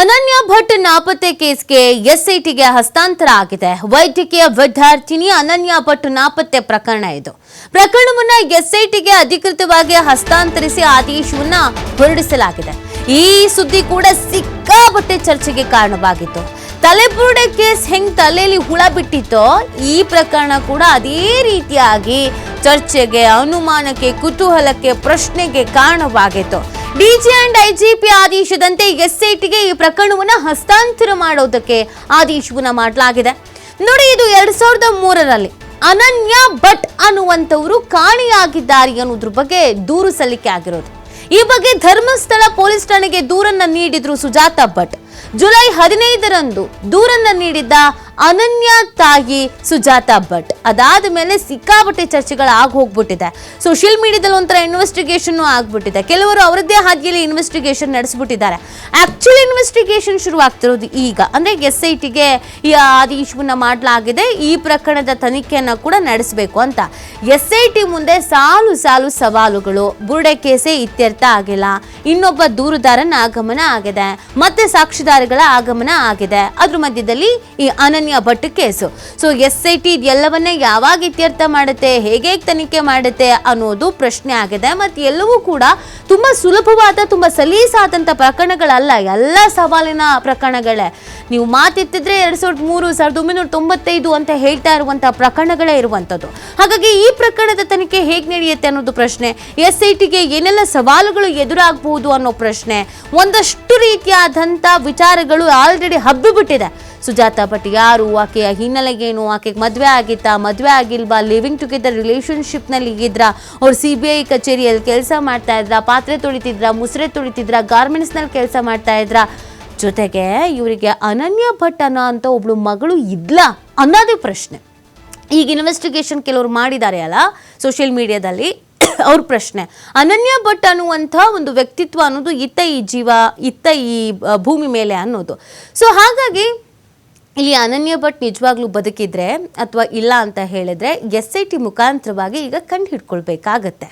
ಅನನ್ಯ ಭಟ್ ನಾಪತ್ತೆ ಕೇಸ್ಗೆ ಎಸ್ಐಟಿಗೆ ಹಸ್ತಾಂತರ ಆಗಿದೆ. ವೈದ್ಯಕೀಯ ವಿದ್ಯಾರ್ಥಿನಿ ಅನನ್ಯ ಭಟ್ ನಾಪತ್ತೆ ಪ್ರಕರಣ ಇದು. ಪ್ರಕರಣವನ್ನು ಎಸ್ಐಟಿಗೆ ಅಧಿಕೃತವಾಗಿ ಹಸ್ತಾಂತರಿಸಿ ಆದೇಶವನ್ನು ಹೊರಡಿಸಲಾಗಿದೆ. ಈ ಸುದ್ದಿ ಕೂಡ ಸಿಕ್ಕಾಪಟ್ಟೆ ಚರ್ಚೆಗೆ ಕಾರಣವಾಗಿತ್ತು. ತಲೆಬುರುಡೆ ಕೇಸ್ ಹೆಂಗ್ ತಲೆಯಲ್ಲಿ ಹುಳ ಬಿಟ್ಟಿತ್ತೋ ಈ ಪ್ರಕರಣ ಕೂಡ ಅದೇ ರೀತಿಯಾಗಿ ಚರ್ಚೆಗೆ, ಅನುಮಾನಕ್ಕೆ, ಕುತೂಹಲಕ್ಕೆ, ಪ್ರಶ್ನೆಗೆ ಕಾರಣವಾಗಿತ್ತು. ಡಿಜಿ ಅಂಡ್ ಐಜಿಪಿ ಆದೇಶದಂತೆ ಎಸ್ಐಟಿಗೆ ಈ ಪ್ರಕರಣವನ್ನು ಹಸ್ತಾಂತರ ಮಾಡೋದಕ್ಕೆ ಆದೇಶವನ್ನು ಮಾಡಲಾಗಿದೆ. ನೋಡಿ, ಇದು ಎರಡ್ ಸಾವಿರದ ಮೂರರಲ್ಲಿ ಅನನ್ಯ ಭಟ್ ಅನ್ನುವಂಥವರು ಕಾಣೆಯಾಗಿದ್ದಾರೆ ಅನ್ನೋದ್ರ ಬಗ್ಗೆ ದೂರು ಸಲ್ಲಿಕೆ ಆಗಿರೋದು. ಈ ಬಗ್ಗೆ ಧರ್ಮಸ್ಥಳ ಪೊಲೀಸ್ ಠಾಣೆಗೆ ದೂರನ್ನ ನೀಡಿದ್ರು ಸುಜಾತ ಭಟ್. ಜುಲೈ ಹದಿನೈದರಂದು ದೂರನ್ನ ನೀಡಿದ್ದ ಅನನ್ಯ ತಾಯಿ ಸುಜಾತ ಭಟ್. ಅದಾದ ಮೇಲೆ ಸಿಕ್ಕಾಪಟ್ಟೆ ಚರ್ಚೆಗಳು ಆಗಿ ಹೋಗ್ಬಿಟ್ಟಿದೆ. ಸೋಷಿಯಲ್ ಮೀಡಿಯಾದಲ್ಲಿ ಒಂಥರ ಇನ್ವೆಸ್ಟಿಗೇಷನ್ ಆಗ್ಬಿಟ್ಟಿದೆ. ಕೆಲವರು ಅವರದ್ದೇ ಹಾದಿಯಲ್ಲಿ ಇನ್ವೆಸ್ಟಿಗೇಷನ್ ನಡೆಸ್ಬಿಟ್ಟಿದ್ದಾರೆ. ಆಕ್ಚುಲಿ ಇನ್ವೆಸ್ಟಿಗೇಷನ್ ಶುರುವಾಗ್ತಿರೋದು ಈಗ. ಅಂದ್ರೆ ಎಸ್ ಐ ಟಿಗೆ ಈ ಆದೇಶವನ್ನ ಮಾಡಲಾಗಿದೆ. ಈ ಪ್ರಕರಣದ ತನಿಖೆಯನ್ನು ಕೂಡ ನಡೆಸಬೇಕು ಅಂತ. ಎಸ್ ಐ ಟಿ ಮುಂದೆ ಸಾಲು ಸಾಲು ಸವಾಲುಗಳು. ಬುರುಡೆ ಕೇಸೇ ಇತ್ಯರ್ಥ ಆಗಿಲ್ಲ. ಇನ್ನೊಬ್ಬ ದೂರುದಾರನ ಆಗಮನ ಆಗಿದೆ. ಮತ್ತೆ ಸಾಕ್ಷಿದಾರಗಳ ಆಗಮನ ಆಗಿದೆ. ಅದ್ರ ಮಧ್ಯದಲ್ಲಿ ಈ Ananya Bhat case. So S I T ಇದೆಲ್ಲವನ್ನ ಯಾವಾಗ ಇತ್ಯರ್ಥ ಮಾಡುತ್ತೆ, ಹೇಗೆ ತನಿಖೆ ಮಾಡುತ್ತೆ ಅನ್ನೋದು ಪ್ರಶ್ನೆ ಆಗಿದೆ. ಮತ್ತೆ ಎಲ್ಲವೂ ಕೂಡ ತುಂಬಾ ಸುಲಭವಾದ, ತುಂಬಾ ಸಲೀಸಾದಂಥ ಪ್ರಕರಣಗಳಲ್ಲ, ಎಲ್ಲ ಸವಾಲಿನ ಪ್ರಕರಣಗಳೇ. ನೀವು ಮಾತಿತ್ತಿದ್ರೆ ಎರಡ್ ಸಾವಿರದ ಮೂರು, ಸಾವಿರದ ಒಂಬೈನೂರ ತೊಂಬತ್ತೈದು ಅಂತ ಹೇಳ್ತಾ ಇರುವಂತಹ ಪ್ರಕರಣಗಳೇ ಇರುವಂಥದ್ದು. ಹಾಗಾಗಿ ಈ ಪ್ರಕರಣದ ತನಿಖೆ ಹೇಗೆ ನಡೆಯುತ್ತೆ ಅನ್ನೋದು ಪ್ರಶ್ನೆ ಎಸ್ ಐ ಟಿಗೆ ಏನೆಲ್ಲ ಸವಾಲುಗಳು ಎದುರಾಗಬಹುದು ಅನ್ನೋ ಪ್ರಶ್ನೆ, ಒಂದಷ್ಟು ರೀತಿಯಾದಂಥ ವಿಚಾರಗಳು ಆಲ್ರೆಡಿ ಹಬ್ಬಿಬಿಟ್ಟಿದೆ. ಸುಜಾತ ಭಟ್ ಯಾರು, ಆಕೆಯ ಹಿನ್ನೆಲೆಗೇನು ಆಕೆಗೆ ಮದುವೆ ಆಗಿತ್ತಾ, ಮದುವೆ ಆಗಿಲ್ವಾ ಲಿವಿಂಗ್ ಟುಗೆದರ್ ರಿಲೇಷನ್ಶಿಪ್ನಲ್ಲಿ ಇದ್ರಾ, ಅವ್ರು ಸಿ ಬಿ ಐ ಕಚೇರಿಯಲ್ಲಿ ಕೆಲಸ ಮಾಡ್ತಾ ಇದ್ರಾ, ಪಾತ್ರೆ ತೊಳಿತಿದ್ರಾ, ಮುಸ್ರೆ ತೊಳಿತಿದ್ರಾ ಗಾರ್ಮೆಂಟ್ಸ್ನಲ್ಲಿ ಕೆಲಸ ಮಾಡ್ತಾ ಇದ್ರಾ ಜೊತೆಗೆ ಇವರಿಗೆ ಅನನ್ಯ ಭಟ್ ಅನ್ನೋ ಅಂತ ಒಬ್ಳು ಮಗಳು ಇದ್ಲ ಅನ್ನೋದೇ ಪ್ರಶ್ನೆ. ಈಗ ಇನ್ವೆಸ್ಟಿಗೇಷನ್ ಕೆಲವರು ಮಾಡಿದ್ದಾರೆ ಅಲ್ಲ ಸೋಷಿಯಲ್ ಮೀಡಿಯಾದಲ್ಲಿ ಅವ್ರ ಪ್ರಶ್ನೆ. ಅನನ್ಯ ಭಟ್ ಅನ್ನುವಂಥ ಒಂದು ವ್ಯಕ್ತಿತ್ವ ಅನ್ನೋದು ಇತ್ತ ಈ ಜೀವ, ಇತ್ತ ಈ ಭೂಮಿ ಮೇಲೆ ಅನ್ನೋದು. ಸೊ ಹಾಗಾಗಿ ಇಲ್ಲಿ ಅನನ್ಯ ಭಟ್ ನಿಜವಾಗ್ಲೂ ಬದುಕಿದ್ರೆ ಅಥವಾ ಇಲ್ಲ ಅಂತ ಹೇಳಿದ್ರೆ ಎಸ್ ಐ ಟಿ ಮುಖಾಂತರವಾಗಿ ಈಗ ಕಂಡು ಹಿಡ್ಕೊಳ್ಬೇಕಾಗತ್ತೆ.